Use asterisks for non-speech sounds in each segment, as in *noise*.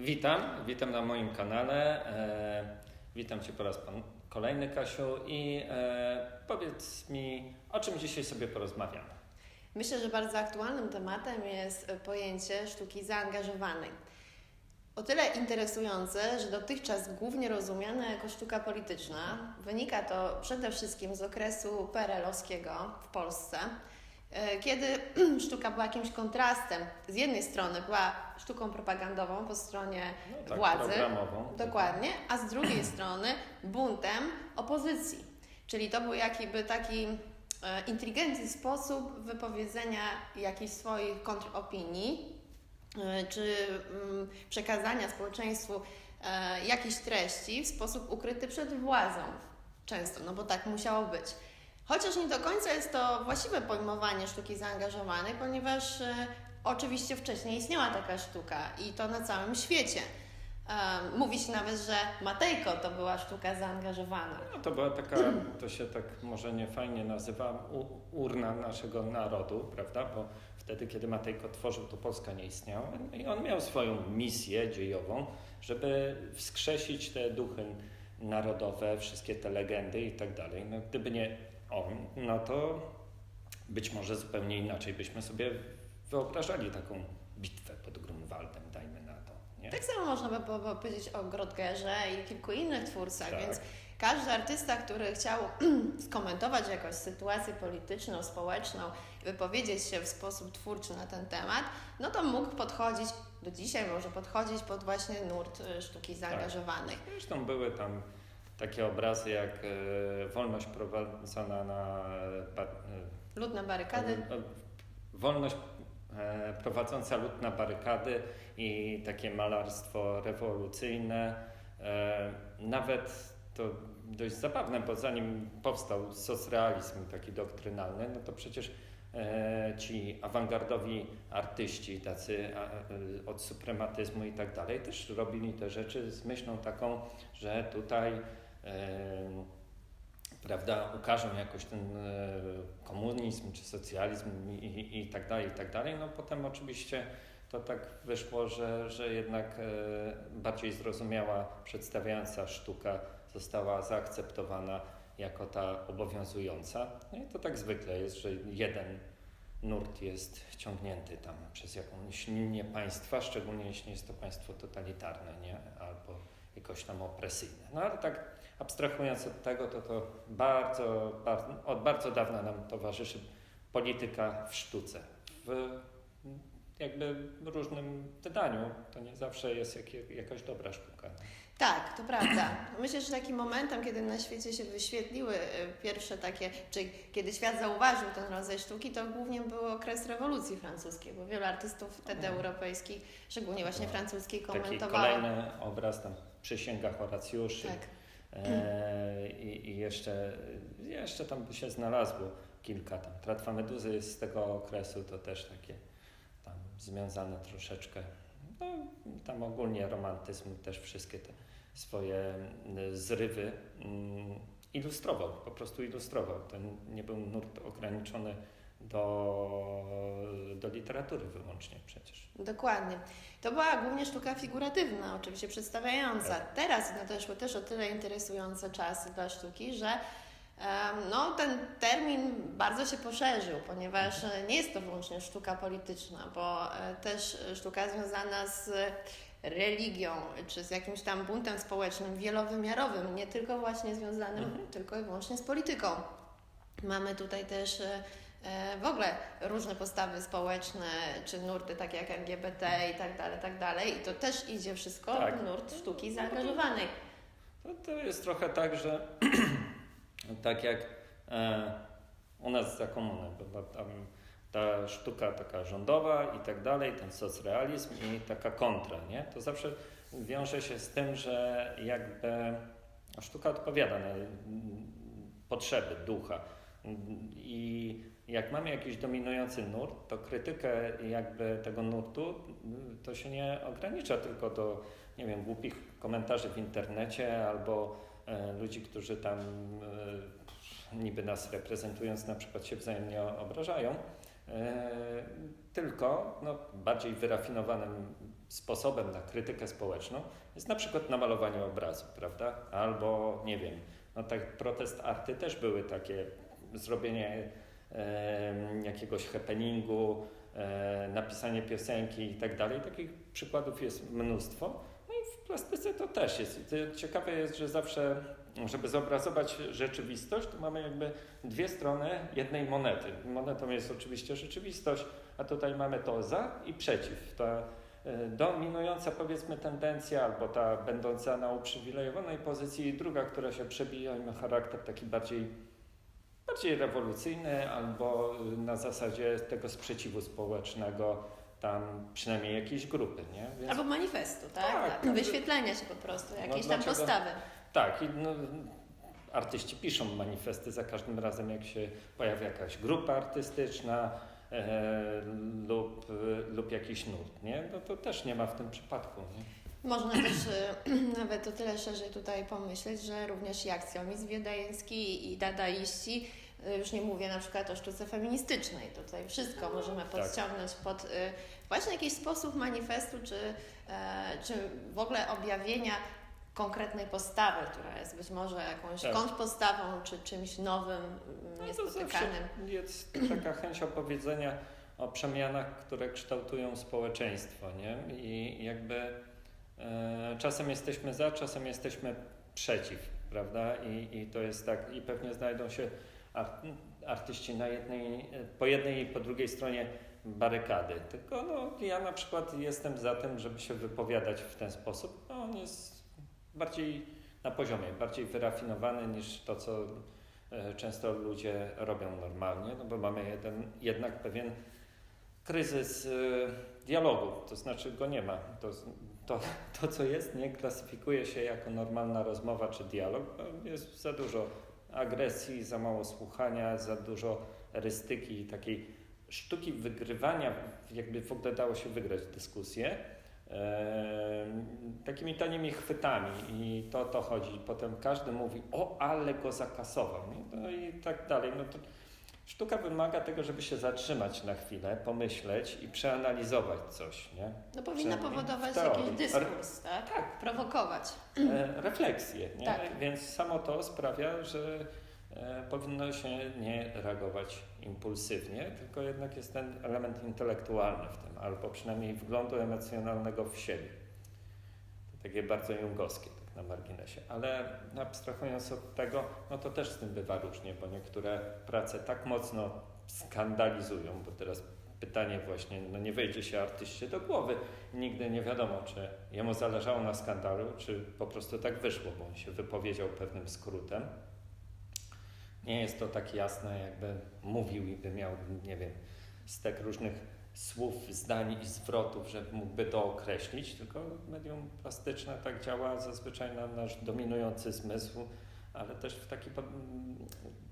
Witam, witam na moim kanale. E, witam Cię po raz kolejny, Kasiu, i e, powiedz mi, o czym dzisiaj sobie porozmawiamy. Myślę, że bardzo aktualnym tematem jest pojęcie sztuki zaangażowanej. O tyle interesujące, że dotychczas głównie rozumiane jako sztuka polityczna. Wynika to przede wszystkim z okresu PRL-owskiego w Polsce, kiedy *clears throat* sztuka była jakimś kontrastem. Z jednej strony była sztuką propagandową po stronie No tak, władzy, dokładnie, a z drugiej *clears throat* strony buntem opozycji. Czyli to był jakiby taki e, inteligentny sposób wypowiedzenia jakichś swoich kontropinii, e, czy mm, przekazania społeczeństwu e, jakichś treści w sposób ukryty przed władzą. Często, no bo tak musiało być. Chociaż nie do końca jest to właściwe pojmowanie sztuki zaangażowanej, ponieważ e, oczywiście wcześniej istniała taka sztuka i to na całym świecie. E, Mówi się nawet, że Matejko to była sztuka zaangażowana. No, to była taka, to się tak może nie fajnie nazywa, urna naszego narodu, prawda? Bo wtedy, kiedy Matejko tworzył, to Polska nie istniała i on miał swoją misję dziejową, żeby wskrzesić te duchy narodowe, wszystkie te legendy i tak dalej. No, gdyby nie on, no to być może zupełnie inaczej byśmy sobie wyobrażali taką bitwę pod Grunwaldem, dajmy na to. Nie? Tak samo można by powiedzieć o Grotgerze i kilku innych twórcach, Tak. więc każdy artysta, który chciał *clears throat* skomentować jakąś sytuację polityczną, społeczną, wypowiedzieć się w sposób twórczy na ten temat, no to mógł podchodzić, do dzisiaj może podchodzić pod właśnie nurt y, sztuki zaangażowanej. Zresztą były tam takie obrazy jak e, wolność prowadzona na ba, Lud na e, barykady. e, wolność e, prowadząca lud na barykady i takie malarstwo rewolucyjne. E, nawet to dość zabawne, bo zanim powstał socrealizm taki doktrynalny, no to przecież e, ci awangardowi artyści, tacy e, od suprematyzmu i tak dalej, też robili te rzeczy z myślą taką, że tutaj e, prawda, ukażą jakoś ten e, komunizm czy socjalizm i, i, i tak dalej, i tak dalej. No potem oczywiście to tak wyszło, że, że jednak e, bardziej zrozumiała, przedstawiająca sztuka została zaakceptowana jako ta obowiązująca. No i to tak zwykle jest, że jeden nurt jest ciągnięty tam przez jakąś linię państwa, szczególnie jeśli jest to państwo totalitarne, nie? Albo jakoś tam opresyjne. No ale tak abstrahując od tego, to to bardzo, bardzo, od bardzo dawna nam towarzyszy polityka w sztuce. W jakby różnym wydaniu. To nie zawsze jest jak, jakaś dobra sztuka. Tak, to prawda. *clears throat* Myślę, że takim momentem, kiedy na świecie się wyświetliły y, pierwsze takie, czy kiedy świat zauważył ten rodzaj sztuki, to głównie był okres rewolucji francuskiej, bo wielu artystów wtedy Mhm. europejskich, szczególnie właśnie No. francuskiej, Taki komentowało. kolejny obraz tam przysięga Horacjuszy. Tak. E, i, I jeszcze, jeszcze tam by się znalazło kilka tam. Tratwa Meduzy jest z tego okresu, to też takie tam związane troszeczkę. No, tam ogólnie romantyzm też wszystkie te swoje mm, zrywy mm, ilustrował, po prostu ilustrował. To nie był nurt ograniczony do, do literatury wyłącznie przecież. Dokładnie. To była głównie sztuka figuratywna, oczywiście przedstawiająca. Tak. Teraz nadeszły też o tyle interesujące czasy dla sztuki, że no, ten termin bardzo się poszerzył, ponieważ e, nie jest to wyłącznie sztuka polityczna, bo e, też sztuka związana z religią, czy z jakimś tam buntem społecznym, wielowymiarowym, nie tylko właśnie związanym Mhm. tylko i wyłącznie z polityką. Mamy tutaj też e, w ogóle różne postawy społeczne, czy nurty takie jak LGBT i tak dalej, tak dalej. I to też idzie wszystko Tak. w nurt sztuki zaangażowanej. To, to jest trochę tak, że *clears throat* tak jak e, u nas za komuny, tam ta sztuka taka rządowa i tak dalej, ten socrealizm i taka kontra, nie? To zawsze wiąże się z tym, że jakby sztuka odpowiada na potrzeby ducha. I jak mamy jakiś dominujący nurt, to krytykę jakby tego nurtu mm, to się nie ogranicza tylko do, nie wiem, głupich komentarzy w internecie albo e, ludzi, którzy tam e, niby nas reprezentując na przykład się wzajemnie obrażają, E, tylko no, bardziej wyrafinowanym sposobem na krytykę społeczną jest na przykład namalowanie obrazu, prawda? Albo nie wiem, no tak protest arty też były takie zrobienie jakiegoś happeningu, napisanie piosenki i tak dalej. Takich przykładów jest mnóstwo. No i w plastyce to też jest. Ciekawe jest, że zawsze, żeby zobrazować rzeczywistość, to mamy jakby dwie strony jednej monety. Monetą jest oczywiście rzeczywistość, a tutaj mamy to za i przeciw. Ta e, dominująca powiedzmy tendencja, albo ta będąca na uprzywilejowanej pozycji, i druga, która się przebija i ma charakter taki bardziej bardziej rewolucyjny albo y, na zasadzie tego sprzeciwu społecznego, tam przynajmniej jakiejś grupy, nie? Więc, Albo manifestu, tak? Tak. tak. Wyświetlenia się po prostu, jakieś tam dlaczego? postawy. Tak, i no, artyści piszą manifesty za każdym razem, jak się pojawia jakaś grupa artystyczna e, lub, lub jakiś nurt, nie? No to też nie ma w tym przypadku, nie? Można też y, *clears throat* nawet o tyle szerzej tutaj pomyśleć, że również i akcjonizm wiedeński i dadaiści, y, już nie mówię na przykład o sztuce feministycznej, tutaj wszystko możemy podciągnąć pod y, właśnie jakiś sposób manifestu, czy, e, czy w ogóle objawienia konkretnej postawy, która jest być może jakąś Tak. kontrpostawą, czy czymś nowym, No niespotykanym. jest taka *clears throat* chęć opowiedzenia o przemianach, które kształtują społeczeństwo, nie? I jakby e, czasem jesteśmy za, czasem jesteśmy przeciw, prawda? I, I to jest tak, i pewnie znajdą się art, artyści na jednej, po jednej i po drugiej stronie barykady. Tylko no, ja na przykład jestem za tym, żeby się wypowiadać w ten sposób. No, on jest bardziej na poziomie, bardziej wyrafinowany niż to, co e, często ludzie robią normalnie, no bo mamy jeden, jednak pewien kryzys e, dialogu, to znaczy go nie ma. To, to, to, co jest, nie klasyfikuje się jako normalna rozmowa czy dialog. bo Jest za dużo agresji, za mało słuchania, za dużo rystyki i takiej sztuki wygrywania, jakby w ogóle dało się wygrać dyskusję. e, takimi tanimi chwytami i to to chodzi. Potem każdy mówi, o, ale go zakasował. Nie? No i tak dalej. No to sztuka wymaga tego, żeby się zatrzymać na chwilę, pomyśleć i przeanalizować coś, nie? No powinna powodować jakiś dyskurs, tak? Tak. Prowokować. E, refleksję, nie? Tak. Więc samo to sprawia, że e, powinno się nie reagować impulsywnie, tylko jednak jest ten element intelektualny w tym, albo przynajmniej wglądu emocjonalnego w siebie. To takie bardzo jungowskie, na marginesie. Ale abstrahując od tego, no to też z tym bywa różnie, bo niektóre prace tak mocno skandalizują, bo teraz pytanie właśnie, no nie wejdzie się artyście do głowy, nigdy nie wiadomo, czy jemu zależało na skandalu, czy po prostu tak wyszło, bo on się wypowiedział pewnym skrótem. Nie jest to tak jasne, jakby mówił i by miał, nie wiem, stek różnych słów, zdań i zwrotów, że mógłby to określić, tylko medium plastyczne tak działa zazwyczaj na nasz dominujący zmysł, ale też w taki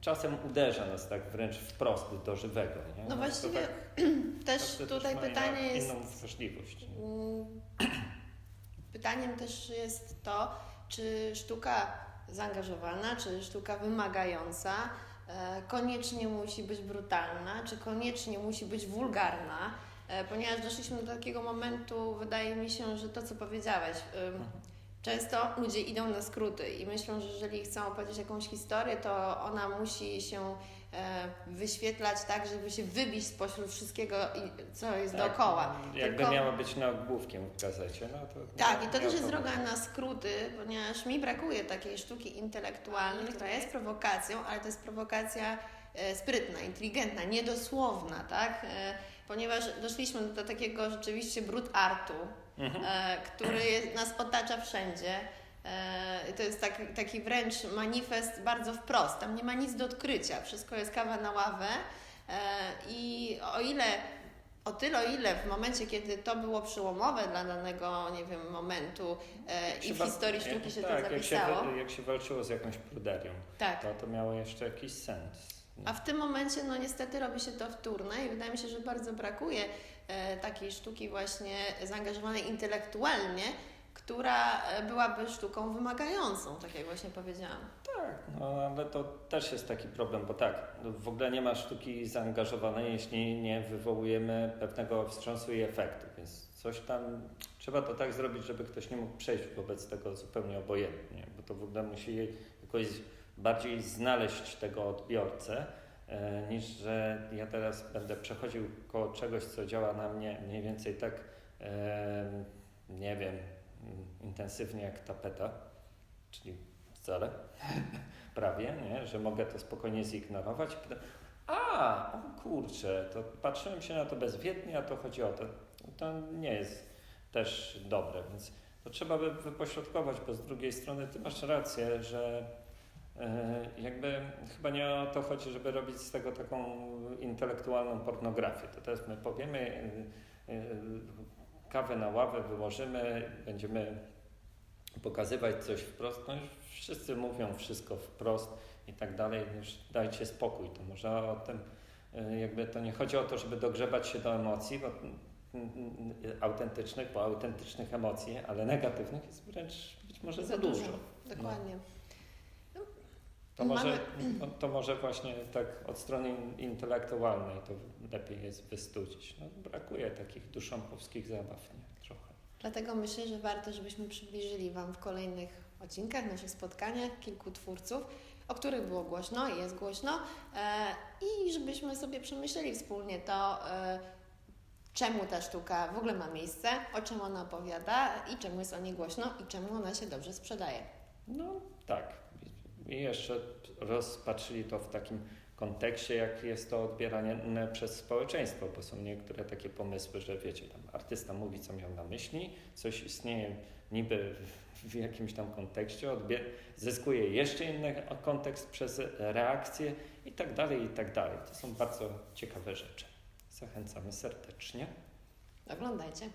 czasem uderza nas tak wręcz wprost do żywego. Nie? No to właściwie tak, *clears throat* Też tutaj ma pytanie jest. inną wrażliwość. Mm, *clears throat* Pytaniem też jest to, czy sztuka zaangażowana, czy sztuka wymagająca koniecznie musi być brutalna, czy koniecznie musi być wulgarna, e, ponieważ doszliśmy do takiego momentu, wydaje mi się, że to, co powiedziałeś, często ludzie idą na skróty i myślą, że jeżeli chcą opowiedzieć jakąś historię, to ona musi się e, wyświetlać tak, żeby się wybić spośród wszystkiego, co jest Tak, dookoła. Jakby Tylko- miała być nagłówkiem w gazecie, no to... Tak, i to też jest droga na skróty, ponieważ mi brakuje takiej sztuki intelektualnej, która jest prowokacją, ale to jest prowokacja e, sprytna, inteligentna, niedosłowna, tak? E, ponieważ doszliśmy do takiego rzeczywiście brud artu, Mhm. e, który jest, nas otacza wszędzie. E, to jest tak, taki wręcz manifest bardzo wprost. Tam nie ma nic do odkrycia, wszystko jest kawa na ławę. E, I o ile o tyle, o ile w momencie, kiedy to było przełomowe dla danego, nie wiem, momentu e, i w historii sztuki się tak, to jak się, zapisało, jak się walczyło z jakąś pruderią, tak. to to miało jeszcze jakiś sens. A w tym momencie, no niestety robi się to wtórne i wydaje mi się, że bardzo brakuje e, takiej sztuki właśnie zaangażowanej intelektualnie, która e, byłaby sztuką wymagającą, tak jak właśnie powiedziałam. Tak, no ale to też jest taki problem, bo tak, w ogóle nie ma sztuki zaangażowanej, jeśli nie wywołujemy pewnego wstrząsu i efektu, więc coś tam trzeba to tak zrobić, żeby ktoś nie mógł przejść wobec tego zupełnie obojętnie, bo to w ogóle musi jakoś bardziej znaleźć tego odbiorcę, e, niż że ja teraz będę przechodził koło czegoś, co działa na mnie mniej więcej tak, nie wiem, intensywnie jak tapeta, czyli wcale *laughs* prawie, nie? że mogę to spokojnie zignorować. A, o kurczę, to patrzyłem się na to bezwiednie, a to chodzi o to. To nie jest też dobre, więc to trzeba by wypośrodkować, bo z drugiej strony ty masz rację, że e, jakby chyba nie o to chodzi, żeby robić z tego taką intelektualną pornografię. To teraz my powiemy, e, e, kawę na ławę wyłożymy, będziemy pokazywać coś wprost, no już wszyscy mówią wszystko wprost i tak dalej, już dajcie spokój, to może o tym, y, jakby to nie chodzi o to, żeby dogrzebać się do emocji, bo autentycznych, bo autentycznych emocji, ale negatywnych jest wręcz być może za, dużo. Dokładnie. To może, to, to może właśnie tak od strony in- intelektualnej to lepiej jest wystudzić. No, brakuje takich duszonkowskich zabaw, nie? Trochę. Dlatego myślę, że warto, żebyśmy przybliżyli Wam w kolejnych odcinkach, naszych spotkaniach kilku twórców, o których było głośno i jest głośno, e, i żebyśmy sobie przemyśleli wspólnie to, e, czemu ta sztuka w ogóle ma miejsce, o czym ona opowiada i czemu jest o niej głośno i czemu ona się dobrze sprzedaje. No tak. I jeszcze rozpatrzyli to w takim kontekście, jak jest to odbierane przez społeczeństwo, bo są niektóre takie pomysły, że wiecie, tam artysta mówi, co miał na myśli, coś istnieje niby w, jakimś tam kontekście, odbier- zyskuje jeszcze inny kontekst przez reakcję i tak dalej, i tak dalej. To są bardzo ciekawe rzeczy. Zachęcamy serdecznie. Oglądajcie.